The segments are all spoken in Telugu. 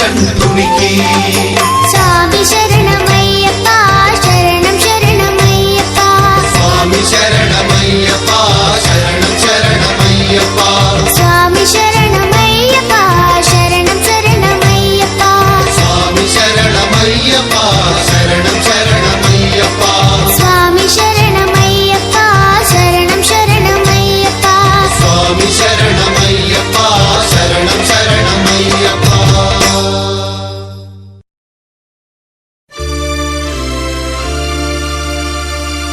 మణికంఠునికి స్వామి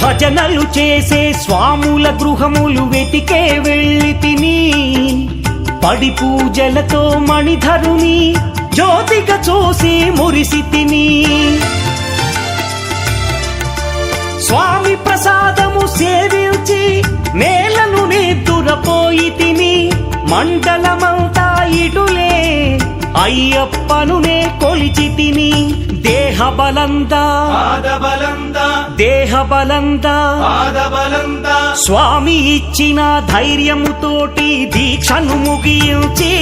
భజనలు చేసే స్వాముల గృహములు వెతికే వెళ్ళి తిని పడి పూజలతో మణిధరుని జ్యోతిగా చూసి మురిసి తిని. స్వామి ప్రసాదము సేవించి నేలను నిద్దురపోయి తిని. మండలమంతా ఇటులే అయ్యప్పనునే కొలిచి తిని. దేహ బలందా దేహ బలందా స్వామి ఇచ్చిన ధైర్యముతోటి దీక్షను ముగించి.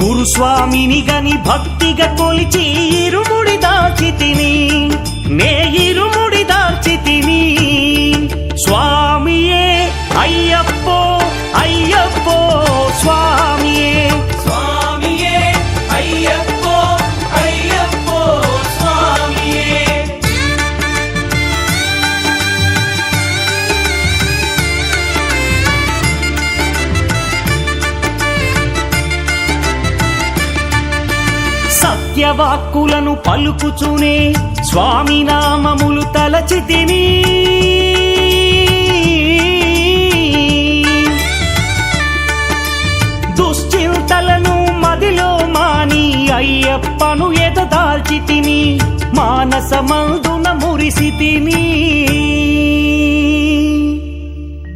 గురుస్వామిని గని భక్తిగా కొలిచి ఇరుముడి దాచి తిని నే ఇరుముడి దాచి తిని స్వామియే అయ్యప్పో అయ్యప్పో స్వామియే స్వామియే. సత్యవాక్కులను పలుకుచునే స్వామి నామములు తలచితిని దుశ్చింతలను మదిలో మాని అయ్యప్పను ఎదదాల్చి తిని మానసమందున మురిసి తిని.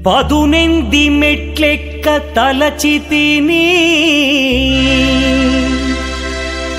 పదునెంది మెట్లెక్క తలచితిని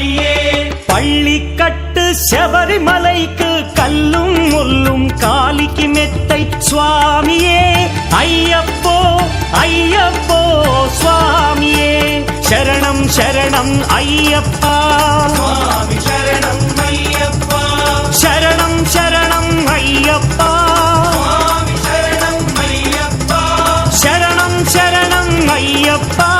சுவாமியே பள்ளிக்கட்டு செவரிமலைக்கு கல்லும் முள்ளும் காலிக்கு மெத்தை சுவாமியே. ஐயப்போ ஐயப்போ சுவாமியே. சரணம் சரணம் ஐயப்பா. சரணம் ஐயப்பா. சரணம் சரணம் ஐயப்பா. சரணம் சரணம் ஐயப்பா.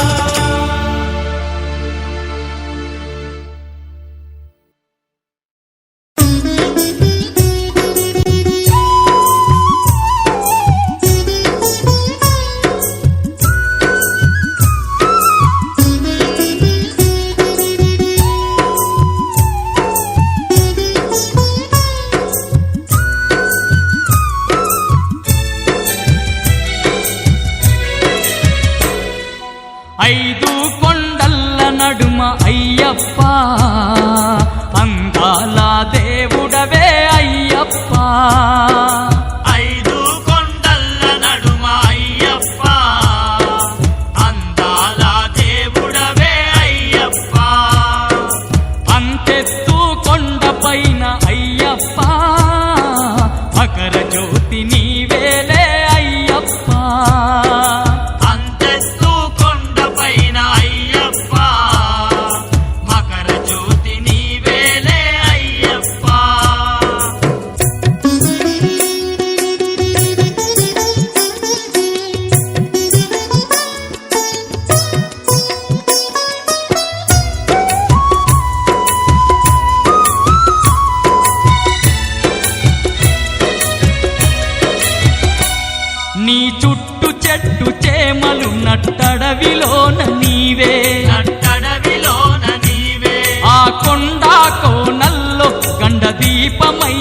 చుట్టూ చెట్టు చేమలు నట్టడవిలోన నీవే. నట్టడవిలోన నీవే. ఆ కొండా కోనల్లో గండ దీపమై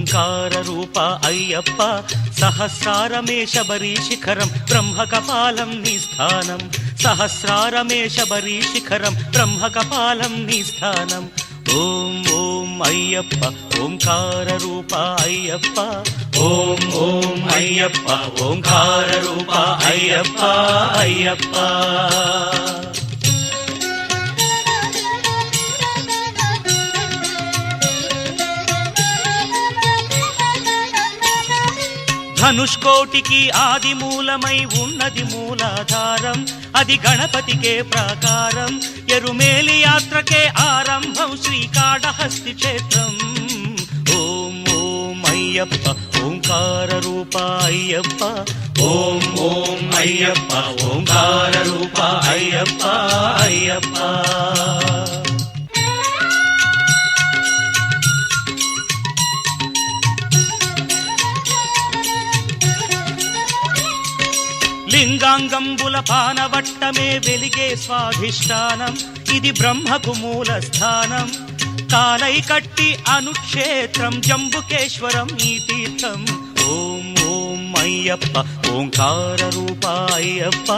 ఓంకార రూప అయ్యప్ప సహస్రారమే శబరీ శిఖరం బ్రహ్మ కపాలం నీ స్థానం. సహస్రారమే శబరీ శిఖరం బ్రహ్మ కపాలం నీ స్థానం. ఓం ఓం అయ్యప్ప ఓంకార రూప అయ్యప్ప. ఓం ఓం అయ్యప్ప ఓంకార రూప అయ్యప్ప అయ్యప్ప. ధనుష్కోటికి ఆది మూలమై ఉన్నది మూలాధారం. అది గణపతికే ప్రాకారం. ఎరుమేలి యాత్రకే ఆరంభం శ్రీకాళహస్తి క్షేత్రం. ఓం ఓం అయ్యప్ప ఓంకార రూప అయ్యప్ప. ఓం ఓం అయ్యప్ప ఓంకార రూప అయ్యప్ప అయ్యప్ప. లింగాంగంబుల పానవట్టమే వెలిగే స్వాధిష్టానం. ఇది బ్రహ్మకు మూల స్థానం కాలై కట్టి అనుక్షేత్రం జంబుకేశ్వరం ఈ తీర్థం. ఓం ఓం అయ్యప్ప ఓంకార రూప అయ్యప్ప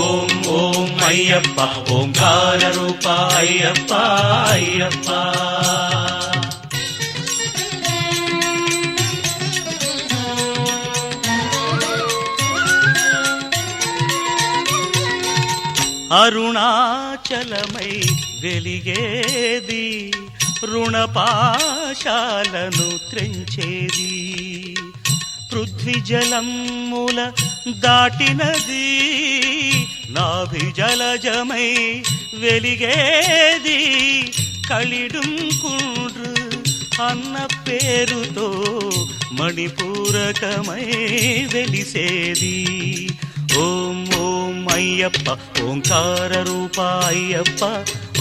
ఓం ఓం అయ్యప్ప ఓంకార రూప అయ్యప్ప అయ్యప్ప. అరుణాచలమై వెలిగేది రుణపాశాలను త్రెంచేది. పృథ్వీ జలముల దాటినది నాభిజలజమై వెలిగేది. కళిడుం కుండ్రు అన్న పేరుతో మణిపూరకమై వెలిసేది. ఓం ఓం అయ్యప్ప ఓంకార రూప అయ్యప్ప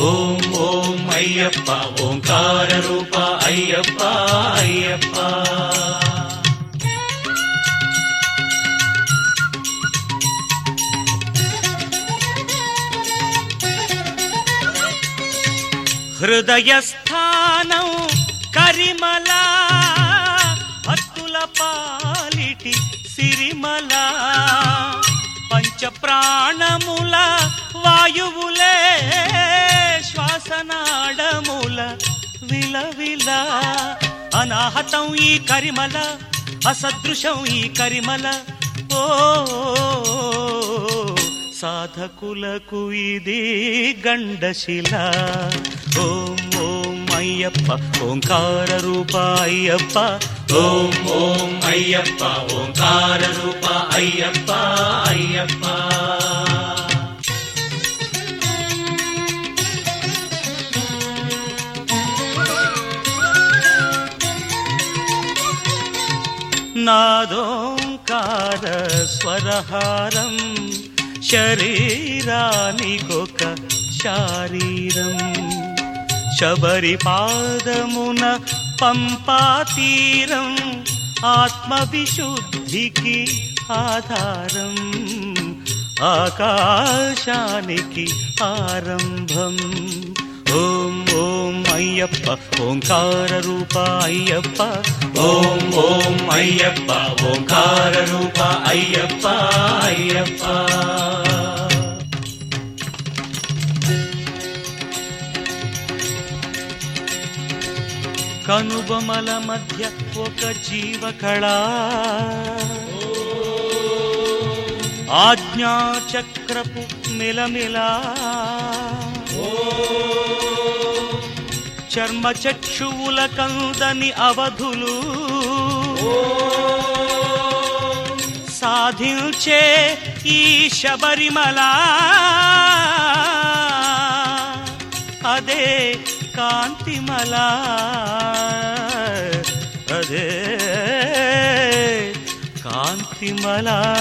ఓం ఓం అయ్యప్ప ఓంకార రూప అయ్యప్ప అయ్యప్ప హృదయస్థానం కరిమల వాయువులే శ్వాసనాడముల విలవిల. అనాహతం ఈ కరిమల అసదృశం ఈ కరిమల. ఓ సాధకులకు ఇది గండశిల. ఓం ఓం అయ్యప్ప ఓంకార రూప అయ్యప్ప. ఓం ఓం అయ్యప్ప ఓంకార రూప అయ్యప్ప అయ్యప్ప. నాదోంకార స్వరహారం శరీరానికొక శారీరం. శబరి పాదమున పంపాతీరం ఆత్మవిశుద్ధికి ఆధారం. ఆకాశానికి ఆరంభం ఓం ఓం అయ్యప్ప ఓంకార రూప అయ్యప్ప ఓం ఓం అయ్యప్ప ఓంకార రూప అయ్యప్ప అయ్యప్ప కనుబొమల మధ్య ఒక జీవకళ ఆజ్ఞాచక్రపు మిలమిలా చర్మ చక్షువుల కందని అవధులు. సాధించే ఈ శబరిమల. అదే కాంతిమల. అదే కాంతిమలా.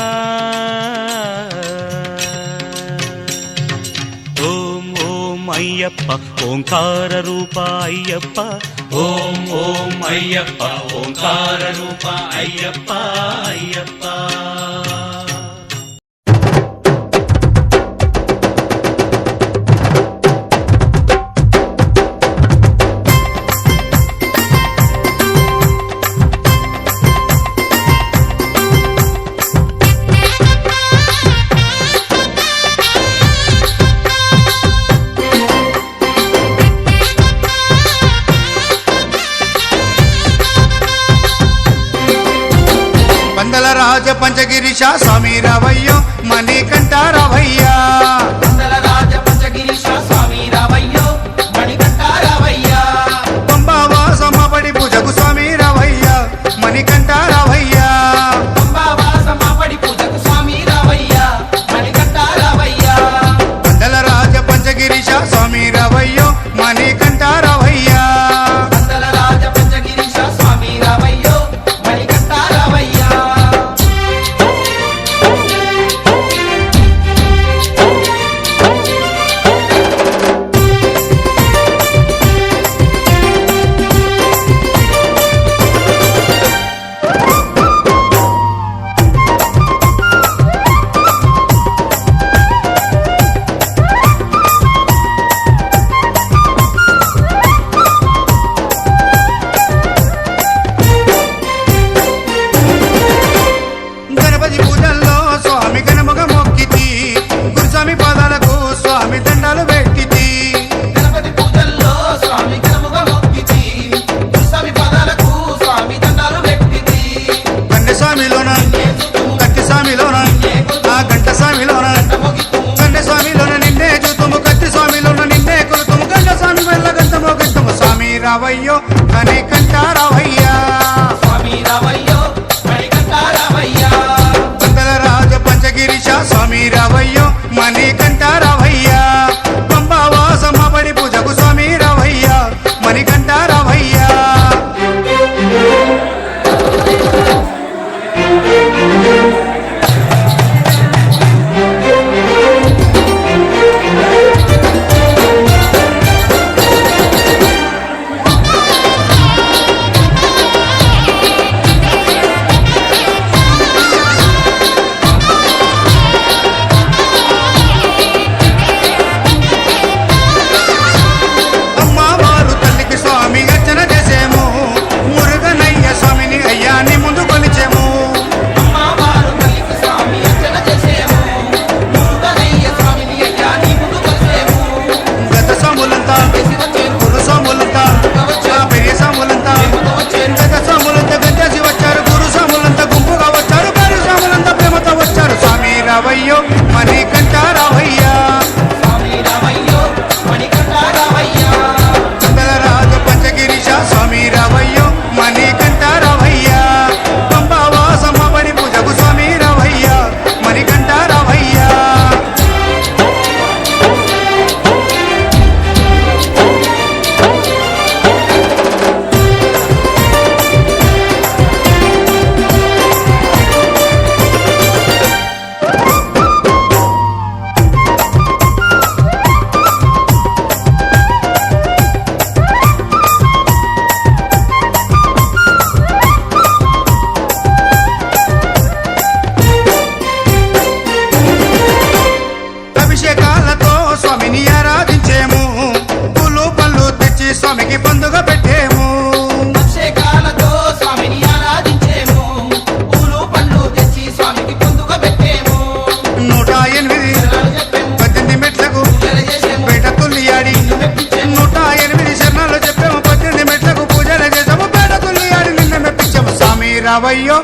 ఓం అయ్యప్ప ఓంకార రూప అయ్యప్ప ఓం ఓం అయ్యప్ప ఓంకార రూప అయ్యప్ప పంచగిరిశ స్వామి రావయ్యో. I will.